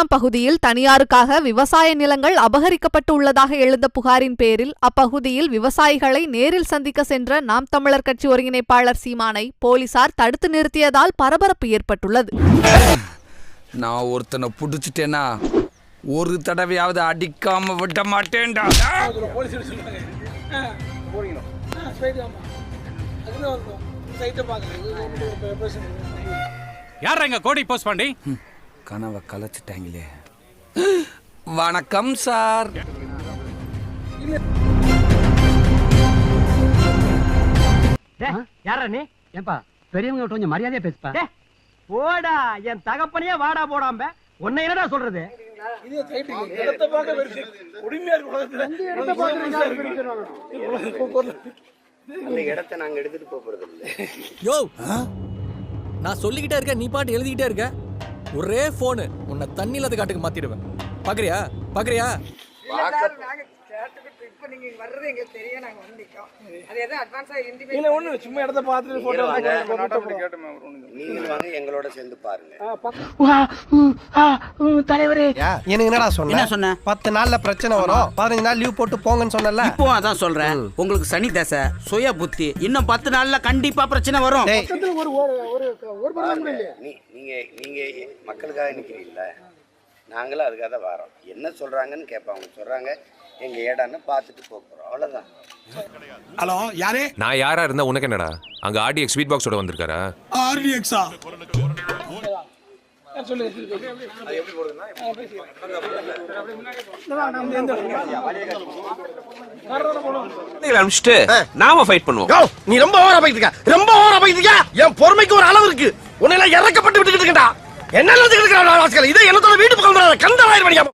குளம் பகுதியில் தனியாருக்காக விவசாய நிலங்கள் அபகரிக்கப்பட்டு உள்ளதாக எழுந்த புகாரின் பேரில் அப்பகுதியில் விவசாயிகளை நேரில் சந்திக்க சென்ற நாம் தமிழர் கட்சி ஒருங்கிணைப்பாளர் சீமானை போலீசார் தடுத்து நிறுத்தியதால் பரபரப்பு ஏற்பட்டுள்ளது. நான் ஒருத்தனை புடிச்சிட்டேனா? ஒரு தடவையாவது அடிக்காம விட மாட்டேன்டா. யார் எங்க கோடி போஸ்ட் பண்ணி? கனவை கலைச்சிட்டாங்களே. வணக்கம் சார். யாரா நீ? ஏன்பா பெரியவங்க கொஞ்சம் மரியாதையா பேசுப்பா. போடா என் தகப்பனையே வாடா போடாம. உன்னை என்னடா சொல்றது? அந்த இடத்த நாங்க எடுத்துட்டு போக போறது இல்ல யோ நான் சொல்லிக்கிட்டே இருக்கேன் நீ பாட்டு எழுதிக்கிட்டே இருக்க. ஒரே போனு உன்னை தண்ணியில அது காட்டுக்கு மாத்திடுவேன். பாக்குறியா? பாக்குறியா? நீங்களும் வாங்க. எங்களோட சேர்ந்து பாருங்க. தலைவரே. எனக்கு என்னடா சொன்ன? என்ன சொன்ன? பத்து நாள்ல பிரச்சனை வரும். பதினஞ்சு நாள் லீவ் போட்டு போங்கன்னு சொன்னல இப்போ அதான் சொல்றேன். உங்களுக்கு சனி தசை சுய புத்தி. இன்னும் பத்து நாள்ல கண்டிப்பா பிரச்சனை வரும். வாங்க. நீ நீங்க நீங்க மக்களுக்காக நிக்கிறீங்களா? நாங்களும் அதுக்காக தான் வரோம். என்ன சொல்றாங்கன்னு கேட்பாங்க அவங்க சொல்றாங்க எங்க ஏடான்னு பார்த்துட்டு போக போறோம் அவ்வளவுதான். ஹலோ யாரு? நான் யாரா இருந்தா உனக்கு என்னடா? அங்க ஆர்டிஎக்ஸ் ஸ்வீட் பாக்ஸோட வந்திருக்காரா? ஆர்டிஎக்ஸா அனுப்பிச்சிட்டு நாம ஃபைட் பண்ணுவோம். நீ ரொம்ப ஓவரா இருக்க. ரொம்ப ஓவரா இருக்க. என் பொறுமைக்கு ஒரு அளவு இருக்கு. உன்னை எல்லாம் இறக்கப்பட்டு விட்டுக்கிட்டு இருக்கா என்ன நினைச்சுக்கிட்டு இருக்க இதை என்ன